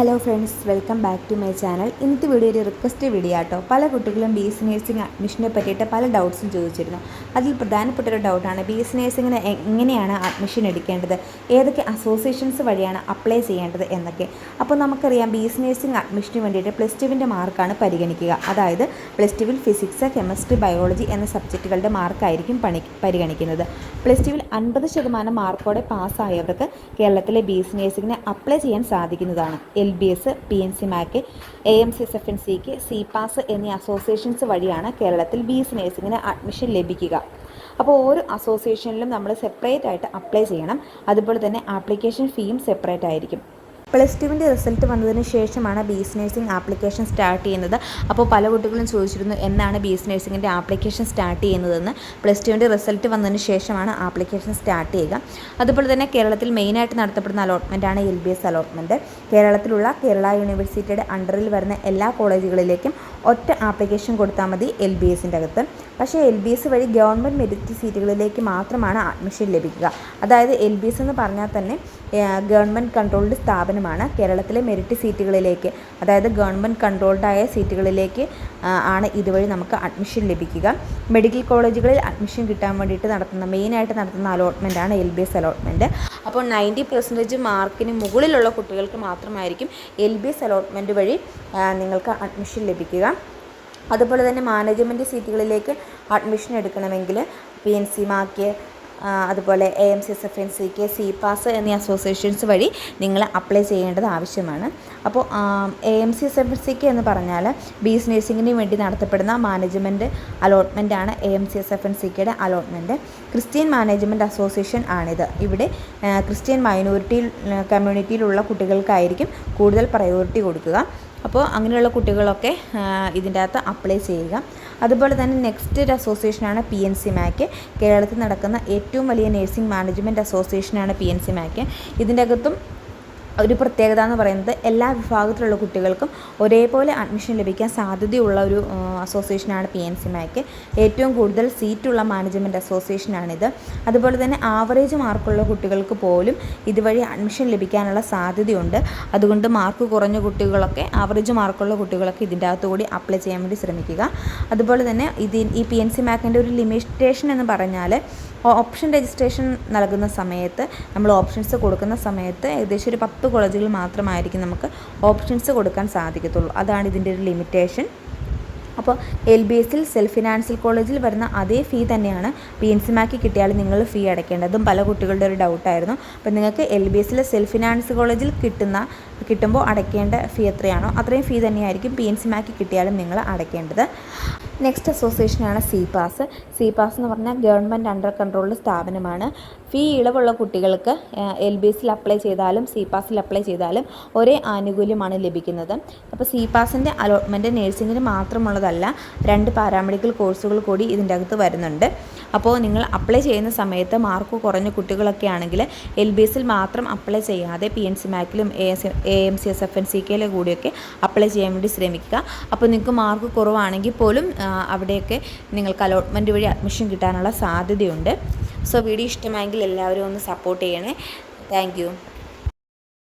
Hello friends welcome back to my channel ഇന്നത്തെ video ഒരു request video ആട്ടോ. പല കുട്ടികളും ബി എസ് നേഴ്സിംഗ് അഡ്മിഷനെ പറ്റിയിട്ട് പല ഡൗട്ട്സും ചോദിച്ചിരുന്നു. അതിൽ പ്രധാനപ്പെട്ട ഒരു ഡൗട്ടാണ് ബി എസ് നേഴ്സിംഗിന് എങ്ങനെയാണ് അഡ്മിഷൻ എടുക്കേണ്ടത്? ഏതൊക്കെ അസോസിയേഷൻസ് വഴിയാണ് അപ്ലൈ ചെയ്യേണ്ടത് എന്നൊക്കെ. അപ്പോൾ നമുക്കറിയാം ബി എസ് നേഴ്സിംഗ് അഡ്മിഷന് വേണ്ടിയിട്ട് പ്ലസ് ടുവിന്റെ മാർക്കാണ് പരിഗണിക്കുക. അതായത് പ്ലസ് ടുവിൽ ഫിസിക്സ് കെമിസ്ട്രി ബയോളജി എന്ന സബ്ജക്റ്റുകളുടെ മാർക്കായിരിക്കും പണി പരിഗണിക്കുന്നത്. പ്ലസ് ടുവിൽ അൻപത് ശതമാനം മാർക്കോടെ പാസ്സായവർക്ക് കേരളത്തിലെ ബി എസ് നേഴ്സിംഗിന് അപ്ലൈ ചെയ്യാൻ സാധിക്കുന്നതാണ്. L B S P N C MAC A M C S F N സിക്ക് സി പാസ് എന്നീ അസോസിയേഷൻസ് വഴിയാണ് കേരളത്തിൽ ബി എസ് നേഴ്സിങ്ങിന് അഡ്മിഷൻ ലഭിക്കുക. അപ്പോൾ ഓരോ അസോസിയേഷനിലും നമ്മൾ സെപ്പറേറ്റ് ആയിട്ട് അപ്ലൈ ചെയ്യണം. അതുപോലെ തന്നെ ആപ്ലിക്കേഷൻ ഫീയും സെപ്പറേറ്റ് ആയിരിക്കും. പ്ലസ് ടുവിന്റെ റിസൾട്ട് വന്നതിന് ശേഷമാണ് B S nursing application start ചെയ്യുന്നത്. അപ്പോൾ പല കുട്ടികളും ചോദിച്ചിരുന്നു എന്നാണ് ബി എസ് നഴ്സിംഗിന്റെ ആപ്ലിക്കേഷൻ സ്റ്റാർട്ട് ചെയ്യുന്നതെന്ന്? പ്ലസ് ടുവിന്റെ റിസൾട്ട് വന്നതിന് ശേഷമാണ് ആപ്ലിക്കേഷൻ സ്റ്റാർട്ട് ചെയ്യുക. അതുപോലെ തന്നെ കേരളത്തിൽ മെയിനായിട്ട് നടത്തപ്പെടുന്ന അലോട്ട്മെന്റാണ് എൽ ബി എസ് അലോട്ട്മെന്റ് കേരളത്തിലുള്ള കേരള യൂണിവേഴ്സിറ്റിയുടെ അണ്ടറിൽ വരുന്ന എല്ലാ കോളേജുകളിലേക്കും ഒറ്റ ആപ്ലിക്കേഷൻ കൊടുത്താൽ മതി എൽ ബി എസിന്റെ അകത്ത്. പക്ഷേ എൽ ബി എസ് വഴി ഗവൺമെന്റ് മെറിറ്റ് സീറ്റുകളിലേക്ക് മാത്രമാണ് അഡ്മിഷൻ ലഭിക്കുക. അതായത് എൽ ബി എസ് എന്ന് പറഞ്ഞാൽ തന്നെ ഗവൺമെന്റ് കൺട്രോൾഡ് സ്ഥാപനമാണ് കേരളത്തിലെ മെറിറ്റ് സീറ്റുകളിലേക്ക്. അതായത് ഗവൺമെന്റ് കൺട്രോൾഡായ സീറ്റുകളിലേക്ക് ആണ് ഇതുവഴി നമുക്ക് അഡ്മിഷൻ ലഭിക്കുക. മെഡിക്കൽ കോളേജുകളിൽ അഡ്മിഷൻ കിട്ടാൻ വേണ്ടിയിട്ട് നടത്തുന്ന മെയിനായിട്ട് നടത്തുന്ന അലോട്ട്മെന്റാണ് എൽ ബി എസ് അലോട്ട്മെന്റ്. അപ്പോൾ നയന്റി പെർസെന്റേജ് മാർക്കിന് മുകളിലുള്ള കുട്ടികൾക്ക് മാത്രമായിരിക്കും എൽ ബി എസ് അലോട്ട്മെന്റ് വഴി നിങ്ങൾക്ക് അഡ്മിഷൻ ലഭിക്കുക. അതുപോലെ തന്നെ മാനേജ്മെന്റ് സീറ്റുകളിലേക്ക് അഡ്മിഷൻ എടുക്കണമെങ്കിൽ പി എൻ സി മാക്ക് അതുപോലെ A M C S F N C K C PAS എന്നീ അസോസിയേഷൻസ് വഴി നിങ്ങൾ അപ്ലൈ ചെയ്യേണ്ടത് ആവശ്യമാണ്. അപ്പോൾ A M C S F N C K എന്ന് പറഞ്ഞാൽ ബി എസ് വേണ്ടി നടത്തപ്പെടുന്ന management അലോട്ട്മെന്റാണ് A M C S F N C കെയുടെ അലോട്ട്മെന്റ് ക്രിസ്ത്യൻ മാനേജ്മെന്റ് അസോസിയേഷൻ ആണിത്. ഇവിടെ ക്രിസ്ത്യൻ മൈനോറിറ്റി കമ്മ്യൂണിറ്റിയിലുള്ള കുട്ടികൾക്കായിരിക്കും കൂടുതൽ പ്രയോറിറ്റി കൊടുക്കുക. അപ്പോൾ അങ്ങനെയുള്ള കുട്ടികളൊക്കെ ഇതിന്റെ അകത്ത് അപ്ലൈ ചെയ്യുക. അതുപോലെ തന്നെ നെക്സ്റ്റ് ഒരു അസോസിയേഷനാണ് പി എൻ സി മാക്ക് കേരളത്തിൽ നടക്കുന്ന ഏറ്റവും വലിയ നേഴ്സിംഗ് മാനേജ്മെന്റ് അസോസിയേഷനാണ് പി എൻ സി മാക്ക് ഇതിന്റെ അകത്തും ഒരു പ്രത്യേകത എന്ന് പറയുന്നത് എല്ലാ വിഭാഗത്തിലുള്ള കുട്ടികൾക്കും ഒരേപോലെ അഡ്മിഷൻ ലഭിക്കാൻ സാധ്യതയുള്ള ഒരു അസോസിയേഷനാണ് പി എൻ സി മാക്ക് ഏറ്റവും കൂടുതൽ സീറ്റുള്ള മാനേജ്മെന്റ് അസോസിയേഷനാണിത് അതുപോലെ തന്നെ ആവറേജ് മാർക്കുള്ള കുട്ടികൾക്ക് പോലും ഇതുവഴി അഡ്മിഷൻ ലഭിക്കാനുള്ള സാധ്യതയുണ്ട്. അതുകൊണ്ട് മാർക്ക് കുറഞ്ഞ കുട്ടികളൊക്കെ ആവറേജ് മാർക്കുള്ള കുട്ടികളൊക്കെ ഇതിന്റെ അകത്തുകൂടി അപ്ലൈ ചെയ്യാൻ വേണ്ടി ശ്രമിക്കുക. അതുപോലെ തന്നെ ഇത് ഈ പി എൻ സി മാക്കിന്റെ ഒരു ലിമിറ്റേഷൻ എന്ന് പറഞ്ഞാൽ ഓപ്ഷൻ രജിസ്ട്രേഷൻ നൽകുന്ന സമയത്ത് നമ്മൾ ഓപ്ഷൻസ് കൊടുക്കുന്ന സമയത്ത് ഏകദേശം ഒരു പത്ത് കോളേജുകൾ മാത്രമായിരിക്കും നമുക്ക് ഓപ്ഷൻസ് കൊടുക്കാൻ സാധിക്കത്തുള്ളൂ. അതാണ് ഇതിന്റെ ഒരു ലിമിറ്റേഷൻ അപ്പോൾ എൽ ബി എസിൽ സെൽഫ് ഫിനാൻഷ്യൽ കോളേജിൽ വരുന്ന അതേ ഫീ തന്നെയാണ് പി എൻ സി മാക്കി കിട്ടിയാൽ നിങ്ങൾ ഫീ അടയ്ക്കേണ്ടതും പല കുട്ടികളുടെ ഒരു ഡൗട്ടായിരുന്നു അപ്പോൾ നിങ്ങൾക്ക് എൽ ബി എസിലെ സെൽഫ് ഫിനാൻസ് കോളേജിൽ കിട്ടുന്ന കിട്ടുമ്പോൾ അടയ്ക്കേണ്ട ഫീ എത്രയാണോ അത്രയും ഫീ തന്നെയായിരിക്കും പി എൻ സി മാക്കി കിട്ടിയാലും നിങ്ങൾ അടയ്ക്കേണ്ടത്. നെക്സ്റ്റ് അസോസിയേഷനാണ് സി പാസ് സി പാസ് എന്ന് പറഞ്ഞാൽ ഗവൺമെന്റ് അണ്ടർ കൺട്രോളിൽ സ്ഥാപനമാണ്. ഫീ ഇളവുള്ള കുട്ടികൾക്ക് എൽ ബി എസിൽ അപ്ലൈ ചെയ്താലും സി പാസിൽ അപ്ലൈ ചെയ്താലും ഒരേ ആനുകൂല്യമാണ് ലഭിക്കുന്നത്. അപ്പോൾ സി പാസിന്റെ അലോട്ട്മെന്റ് നേഴ്സിങ്ങിന് മാത്രമുള്ളതല്ല രണ്ട് പാരാമെഡിക്കൽ കോഴ്സുകൾ കൂടി ഇതിന്റെ അകത്ത് വരുന്നുണ്ട്. അപ്പോൾ നിങ്ങൾ അപ്ലൈ ചെയ്യുന്ന സമയത്ത് മാർക്ക് കുറഞ്ഞ കുട്ടികളൊക്കെ ആണെങ്കിൽ എൽ ബി എസിൽ മാത്രം അപ്ലൈ ചെയ്യാതെ P N C മാക്കിലും A M C S F N C കെയിലെ കൂടിയൊക്കെ അപ്ലൈ ചെയ്യാൻ വേണ്ടി ശ്രമിക്കുക. അപ്പോൾ നിങ്ങൾക്ക് മാർക്ക് കുറവാണെങ്കിൽ പോലും അവിടെയൊക്കെ നിങ്ങൾക്ക് അലോട്ട്മെന്റ് വഴി അഡ്മിഷൻ കിട്ടാനുള്ള സാധ്യതയുണ്ട്. സോ വീഡിയോ ഇഷ്ടമായെങ്കിൽ എല്ലാവരും ഒന്ന് സപ്പോർട്ട് ചെയ്യണേ. താങ്ക്